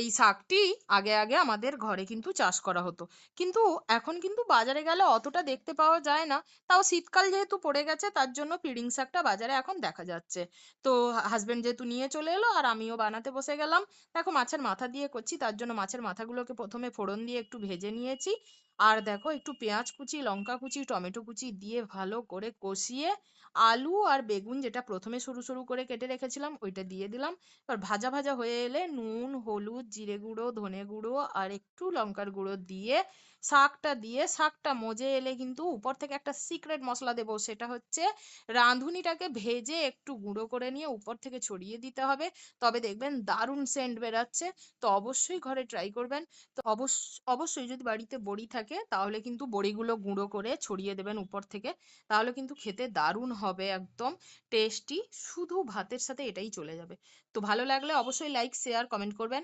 এই শাকটি আগে আগে আমাদের ঘরে কিন্তু চাষ করা হতো। কিন্তু এখন কিন্তু বাজারে গেলে অতটা দেখতে পাওয়া যায় না। তাও শীতকাল যেহেতু পড়ে গেছে, তার জন্য পিড়িং শাকটা বাজারে এখন দেখা যাচ্ছে। তো হাজবেন্ড যেহেতু নিয়ে চলে এলো, আর আমিও বানাতে বসে গেলাম। দেখো মাছের মাথা দিয়ে করছি, তার জন্য মাছের মাথাগুলোকে প্রথমে ফোড়ন দিয়ে একটু ভেজে নিয়েছি। আর দেখো একটু পেঁয়াজ কুচি, লঙ্কা কুচি, টমেটো কুচি দিয়ে ভালো করে কষিয়ে আলু আর বেগুন যেটা প্রথমে সরু সরু করে কেটে রেখেছিলাম ওইটা দিয়ে দিলাম। এবার ভাজা ভাজা হয়ে এলে নুন, হলুদ, জিরে গুঁড়ো, ধনে গুঁড়ো আর একটু লঙ্কার গুঁড়ো দিয়ে শাকটা দিয়ে, শাকটা মজে এলে কিন্তু উপর থেকে একটা সিক্রেট মশলা দেবো সেটা হচ্ছে রাঁধুনিটাকে ভেজে একটু গুঁড়ো করে নিয়ে উপর থেকে ছড়িয়ে দিতে হবে। তবে দেখবেন দারুণ সেন্ট বেরাচ্ছে। তো অবশ্যই ঘরে ট্রাই করবেন। তো অবশ্য অবশ্যই যদি বাড়িতে বড়ি থাকে, তাহলে কিন্তু বড়িগুলো গুঁড়ো করে ছড়িয়ে দেবেন উপর থেকে। তাহলে কিন্তু খেতে দারুণ হবে একদম টেস্টি শুধু ভাতের সাথে এটাই চলে যাবে। তো ভালো লাগলে অবশ্যই লাইক শেয়ার কমেন্ট করবেন।